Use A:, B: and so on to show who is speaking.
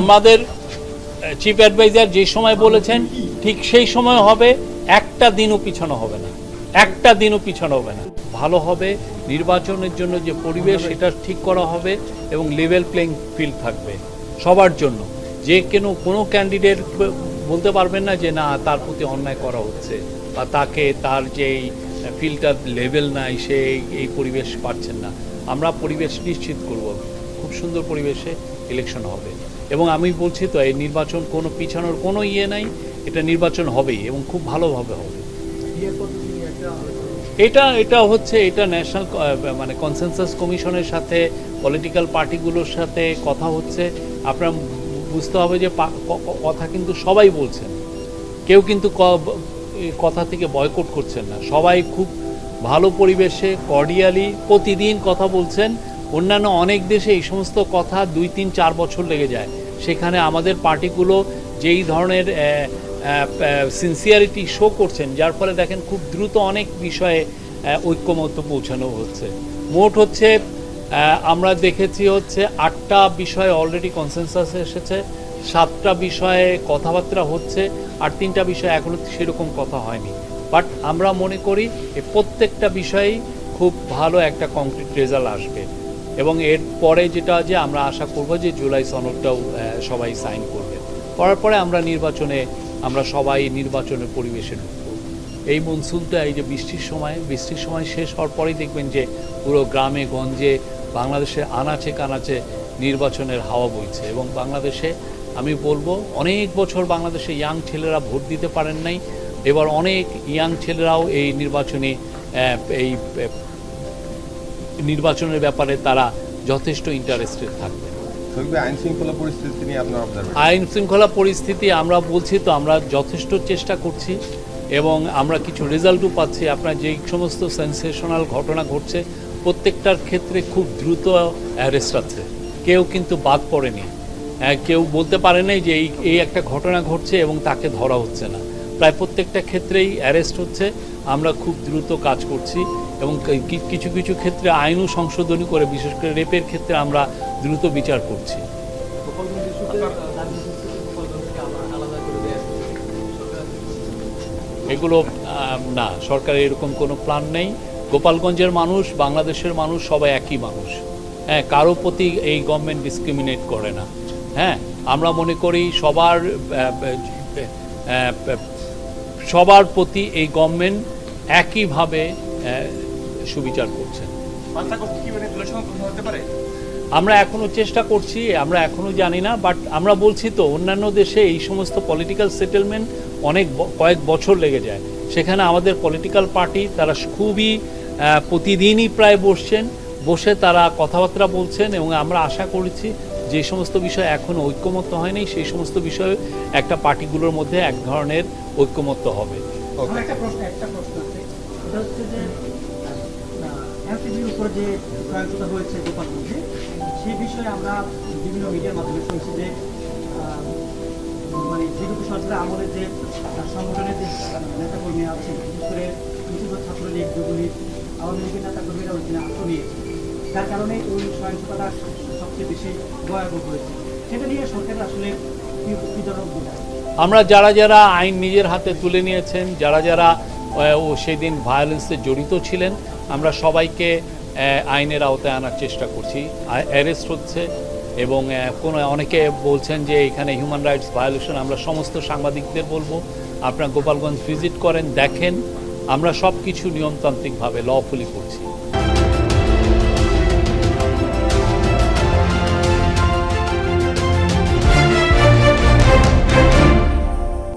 A: আমাদের chief adviser যে সময় বলেছেন, ঠিক সেই সময় হবে, একটা দিনও পিছনো হবে না। একটা দিনও পিছনো হবে না। ভালো হবে, নির্বাচনের জন্য যে পরিবেশ, সেটা ঠিক করা হবে এবং লেভেল প্লেইং ফিল্ড থাকবে সবার জন্য। যে কেন, কোনো ক্যান্ডিডেট বলতে পারবেন না যে না, তার প্রতি অন্যায় করা হচ্ছে বা তাকে তার যেই ফিল্টার লেভেল নাই, সে এই- পরিবেশ পাচ্ছেন না। আমরা পরিবেশ নিশ্চিত করব। খুব সুন্দর পরিবেশে ইলেকশন হবে। এবং আমি বলছি তো, এই নির্বাচন কোনো পিছানোর কোনো ইয়ে নাই, এটা নির্বাচন হবেই এবং খুব ভালোভাবে হবে। এটা এটা হচ্ছে, এটা ন্যাশনাল মানে কনসেনসাস কমিশনের সাথে পলিটিক্যাল পার্টিগুলোর সাথে কথা হচ্ছে। আপনার বুঝতে হবে যে কথা কিন্তু সবাই বলছেন। কেউ কিন্তু কথা থেকে বয়কট করছেন না। সবাই খুব ভালো পরিবেশে কর্ডিয়ালি প্রতিদিন কথা বলছেন। অন্যান্য অনেক দেশে এই সমস্ত কথা দুই, তিন, চার বছর লেগে যায়। সেখানে আমাদের পার্টিগুলো যেই ধরনের সিনসিয়ারিটি শো করছেন, যার ফলে দেখেন খুব দ্রুত অনেক বিষয়ে ঐক্যমত্য পৌঁছানো হচ্ছে। মোট হচ্ছে আমরা দেখেছি হচ্ছে আটটা বিষয়ে অলরেডি কনসেনসাস এসেছে, সাতটা বিষয়ে কথাবার্তা হচ্ছে আর তিনটা বিষয়ে এখনও সেরকম কথা হয়নি। বাট আমরা মনে করি এই প্রত্যেকটা বিষয়েই খুব ভালো একটা কংক্রিট রেজাল্ট আসবে। এবং এর পরে যেটা যে আমরা আশা করব যে জুলাই সনদটাও সবাই সাইন করবে। করার পরে আমরা নির্বাচনে, আমরা সবাই নির্বাচনের পরিবেশে ঢুকবো। এই মনসুনটা এই যে বৃষ্টির সময় বৃষ্টির সময় শেষ হওয়ার পরেই দেখবেন যে পুরো গ্রামে, গঞ্জে বাংলাদেশে আনাচে কানাচে নির্বাচনের হাওয়া বইছে এবং বাংলাদেশে আমি বলব অনেক বছর বাংলাদেশে ইয়াং ছেলেরা ভোট দিতে পারেন নাই। এবার অনেক ইয়াং ছেলেরাও এই নির্বাচনে এই নির্বাচনের ব্যাপারে তারা যথেষ্ট ইন্টারেস্টেড থাকবে।
B: আইন শৃঙ্খলা পরিস্থিতি
A: আমরা বলছি তো আমরা যথেষ্ট চেষ্টা করছি এবং আমরা কিছু রেজাল্টও পাচ্ছি। আপনার যেই সমস্ত সেন্সেশনাল ঘটনা ঘটছে প্রত্যেকটার ক্ষেত্রে খুব দ্রুত অ্যারেস্ট আছে। কেউ কিন্তু বাদ পড়েনি। হ্যাঁ, কেউ বলতে পারে নাই যে এই এই একটা ঘটনা ঘটছে এবং তাকে ধরা হচ্ছে না। প্রায় প্রত্যেকটা ক্ষেত্রেই অ্যারেস্ট হচ্ছে। আমরা খুব দ্রুত কাজ করছি এবং কিছু কিছু ক্ষেত্রে আইনও সংশোধনী করে বিশেষ করে রেপের ক্ষেত্রে আমরা দ্রুত বিচার করছি। এগুলো না সরকারের এরকম কোনো প্ল্যান নেই। গোপালগঞ্জের মানুষ বাংলাদেশের মানুষ সবাই একই মানুষ। হ্যাঁ কারও প্রতি এই গভর্নমেন্ট ডিসক্রিমিনেট করে না। হ্যাঁ আমরা মনে করি সবার সবার প্রতি এই গভর্নমেন্ট একইভাবে সুবিচার করছেন
C: মানে
A: আমরা এখনও চেষ্টা করছি আমরা এখনও জানি না বাট আমরা বলছি তো অন্যান্য দেশে এই সমস্ত পলিটিক্যাল সেটেলমেন্ট অনেক কয়েক বছর লেগে যায়। সেখানে আমাদের পলিটিক্যাল পার্টি তারা খুবই প্রতিদিনই প্রায় বসছেন বসে তারা কথাবার্তা বলছেন এবং আমরা আশা করেছি যে সমস্ত বিষয় এখন ঐক্যমত্য হয়নি সেই সমস্ত বিষয়ে একটা পার্টিগুলোর মধ্যে এক ধরনের ঐক্যমত্য হবে।
D: একটা প্রশ্ন একটা প্রশ্ন আছে। এটা হচ্ছে যে এনসিবির উপর যে সহিংসতা হয়েছে গোপালগঞ্জে সেই বিষয়ে আমরা বিভিন্ন মিডিয়ার মাধ্যমে শুনছি যে মানে বিগত সরকারের আমলে যে সংগঠনের যে নেতাকর্মী আছে বিশেষ করে বিশেষ ছাত্রলীগ যুবলীগ আওয়ামী লীগের নেতাকর্মীরা ওইখানে আত্ম নিয়েছে যার কারণে ওই সহিংসতাটা সবচেয়ে বেশি ভয়াবহ হয়েছে। সেটা নিয়ে সরকারের আসলে?
A: আমরা যারা যারা আইন নিজের হাতে তুলে নিয়েছেন, যারা যারা ও সেদিন ভায়োলেন্সে জড়িত ছিলেন, আমরা সবাইকে আইনের আওতায় আনার চেষ্টা করছি। অ্যারেস্ট হচ্ছে এবং কোনো, অনেকে বলছেন যে এখানে হিউম্যান রাইটস ভায়োলেশন আমরা সমস্ত সাংবাদিকদের বলব। আপনারা গোপালগঞ্জ ভিজিট করেন, দেখেন। আমরা সব কিছু নিয়মতান্ত্রিকভাবে লফুলি করছি।